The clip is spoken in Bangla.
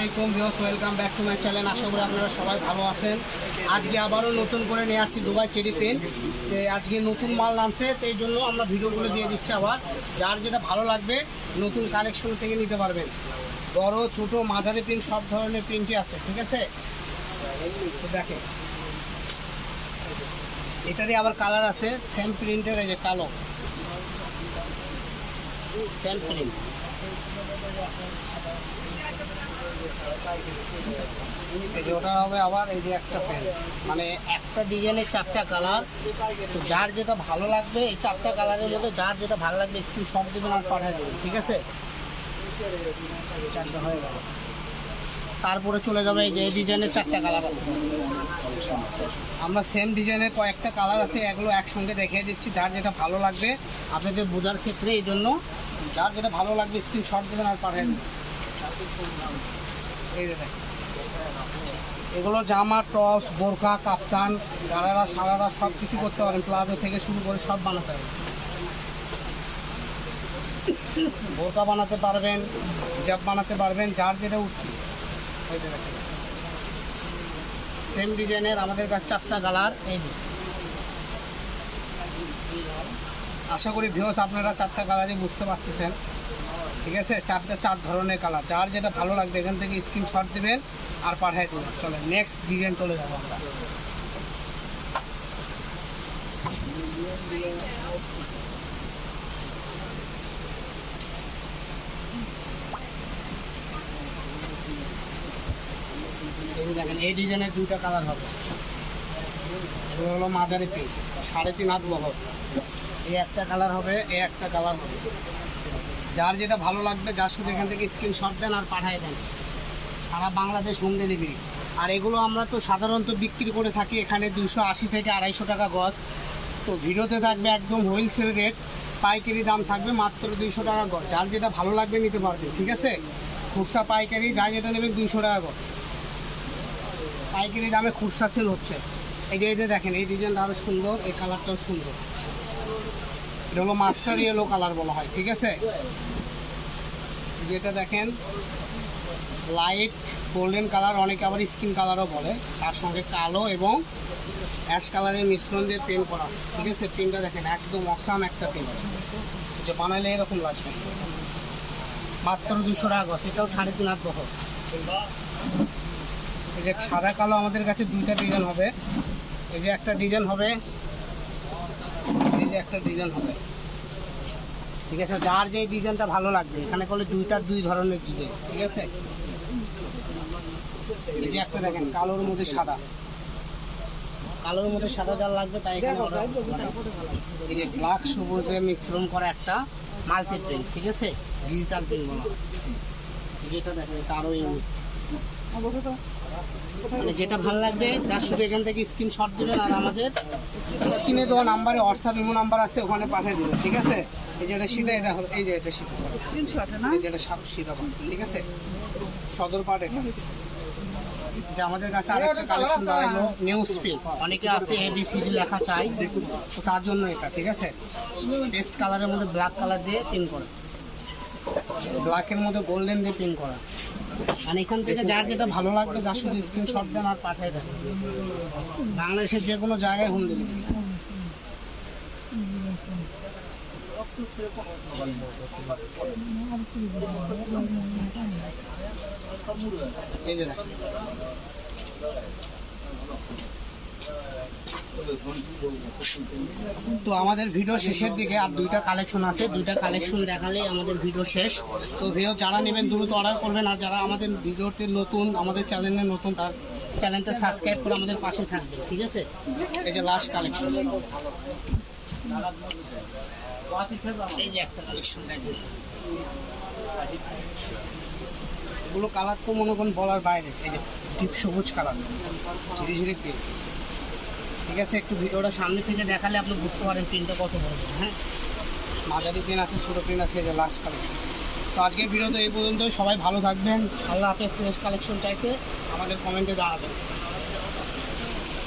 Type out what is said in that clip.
আলাইকুম views welcome back to my channel আশা করি আপনারা সবাই ভালো আছেন। আজকে আবারও নতুন করে নিয়ে আসছি দুবাই চেরি পেন। আজকে নতুন মাল নামছে, তো এই জন্য আমরা ভিডিওগুলো দিয়ে দিচ্ছি আবার। যার যেটা ভালো লাগবে, নতুন কালেকশন থেকে নিতে পারবেন। বড়, ছোট, মাঝারি প্রিন্ট সব ধরনের প্রিন্টই আছে, ঠিক আছে? তো দেখে এটারই আবার কালার আছে সেম প্রিন্টের এই যে কালো। সেম প্রিন্ট ওটা হবে আবার এই যে একটা পেন মানে একটা ডিজাইনের চারটা কালার তো যার যেটা ভালো লাগবে, এই চারটা কালারের মধ্যে যার যেটা ভালো লাগবে স্ক্রিন শট দেবেন আর পাঠিয়ে দেবেন ঠিক আছে? তারপরে চলে যাবে এই যে ডিজাইনের চারটা কালার আছে। আমরা সেম ডিজাইনের কয়েকটা কালার আছে, এগুলো একসঙ্গে দেখিয়ে দিচ্ছি, যার যেটা ভালো লাগবে। আপনাদের বোঝার ক্ষেত্রে এই জন্য যার যেটা ভালো লাগবে স্ক্রিন শট দেবেন আর পাঠিয়ে দেবেন এগুলো জামা, টপস বোরকা কাপ্তান, গাড়ারা, সারারা সব কিছু করতে পারেন। প্লাজো থেকে শুরু করে সব বানাতে পারেন বোরকা বানাতে পারবেন, হিজাব বানাতে পারবেন, যার যেটা উঠছে সেম ডিজাইনের আমাদের কাছে চারটা কালার। এই আশা করি ভিউস আপনারা চারটা কালারই বুঝতে পারতেছেন। ঠিক আছে? চারটা চার ধরনের কালার যার যেটা ভালো লাগবে, এখান থেকে স্ক্রিনশট দেবেন আর পাঠিয়ে দেবেন। চলে নেক্সট ডিজাইন চলে যাব আমরা। দেখেন, এই ডিজাইনের দুইটা কালার হবে। এগুলো হলো মাঝারি সাড়ে তিন হাত বহর। এই একটা কালার হবে, এই একটা কালার হবে। যার যেটা ভালো লাগবে, যার শুধু এখান থেকে স্ক্রিনশট দেন আর পাঠিয়ে দেন। সারা বাংলাদেশ হোম ডেলিভারি আর এগুলো আমরা তো সাধারণত বিক্রি করে থাকি এখানে দুশো আশি থেকে আড়াইশো টাকা গজ। তো ভিডিওতে থাকবে একদম হোলসেল রেট পাইকারি দাম থাকবে মাত্র দুইশো টাকা গজ। যার যেটা ভালো লাগবে নিতে পারবে ঠিক আছে? খুচরা পাইকারি, যা যেটা নেবেন দুইশো টাকা গজ। পাইকারি দামে খুচরা সেল হচ্ছে। এই যে দেখেন, এই ডিজাইনটা আরও সুন্দর, এই কালারটাও সুন্দর। এটা হলো মাস্টার ইয়েলো কালার বলা হয়, ঠিক আছে? যেটা দেখেন লাইট গোল্ডেন কালার অনেকে আবার স্কিন কালারও বলে। তার সঙ্গে কালো এবং অ্যাশ কালারের মিশ্রণ দিয়ে পেন করা ঠিক আছে? পেনটা দেখেন, একদম অসাম একটা পেন যে বানালে এরকম লাগবে। মাত্র দুশো টাকা এটাও সাড়ে তিন বহর। এই যে সাদা কালো আমাদের কাছে দুইটা ডিজাইন হবে। এই যে একটা ডিজাইন হবে একটা ডিজাইন হবে। ঠিক আছে? যার যে ডিজাইনটা ভালো লাগবে, এখানে করলে দুইটা দুই ধরনের ডিজাইন ঠিক আছে? এই যে একটা দেখেন, কালোর মধ্যে সাদা। কালোর মধ্যে সাদা যার লাগবে, তাই। এই যে ব্ল্যাক সবুজে মিশ্রণ করা একটা মাল্টি প্রিন্ট ঠিক আছে? ডিজিটাল প্রিন্ট বলা যেটা দেখেন আরও ইউনিক মানে যেটা ভালো লাগবে তার শুধু এখান থেকে স্ক্রিনশট দেবেন আর আমাদের স্ক্রিনে দেওয়া নাম্বারে হোয়াটসঅ্যাপ ইমো নাম্বার আছে ওখানে পাঠিয়ে দেবেন ঠিক আছে? এই যে এটা শীতা এটা হলো এই যে এটা শীতা এই যে এটা সা- সীতাফল ঠিক আছে? সদর পাট এটা। যে আমাদের কাছে আরেকটা কালেকশন দাঁড়াল নিউ স্পিন অনেকে আছে এবিসিডি লেখা চাই তো তার জন্য এটা ঠিক আছে? পেস্ট কালারের মধ্যে ব্ল্যাক কালার দিয়ে করা। ব্ল্যাকের মধ্যে গোল্ডেন দিয়ে পিন করা। আর এখান থেকে যার যেটা ভালো লাগবে, যার শুধু স্ক্রিনশট দেন আর পাঠিয়ে দেন বাংলাদেশের যে কোনো জায়গায় হোম ডেলিভারি এই যে। তো আমাদের ভিডিও শেষের দিকে আর দুইটা কালেকশন আছে। দুইটা কালেকশন দেখালেই আমাদের ভিডিও শেষ। তো ভিডিও যারা নেবেন, দ্রুত অর্ডার করবেন। আর যারা আমাদের ভিডিওতে নতুন, আমাদের চ্যানেলে নতুন, তার চ্যানেলটা সাবস্ক্রাইব করে আমাদের পাশে থাকবে ঠিক আছে? এই যে লাস্ট কালেকশন এই যে একটা কালেকশন দেখেন। এগুলো কালার তো মনে করুন বলার বাইরে। এই যে ডিপ সবুজ কালার ঝিরি ঝিরি পেন ঠিক আছে, একটু ভিডিওটা সামনে থেকে দেখালে আপনি বুঝতে পারেন পেনটা কত বড়। হ্যাঁ? মাঝারি পেন আছে, ছোটো পেন আছে যে লাস্ট কালেকশন তো আজকের ভিডিও তো এই পর্যন্তই। সবাই ভালো থাকবেন। আল্লাহ হাফেজ নেক্সট কালেকশন চাইতে আমাদের কমেন্টে জানাবেন।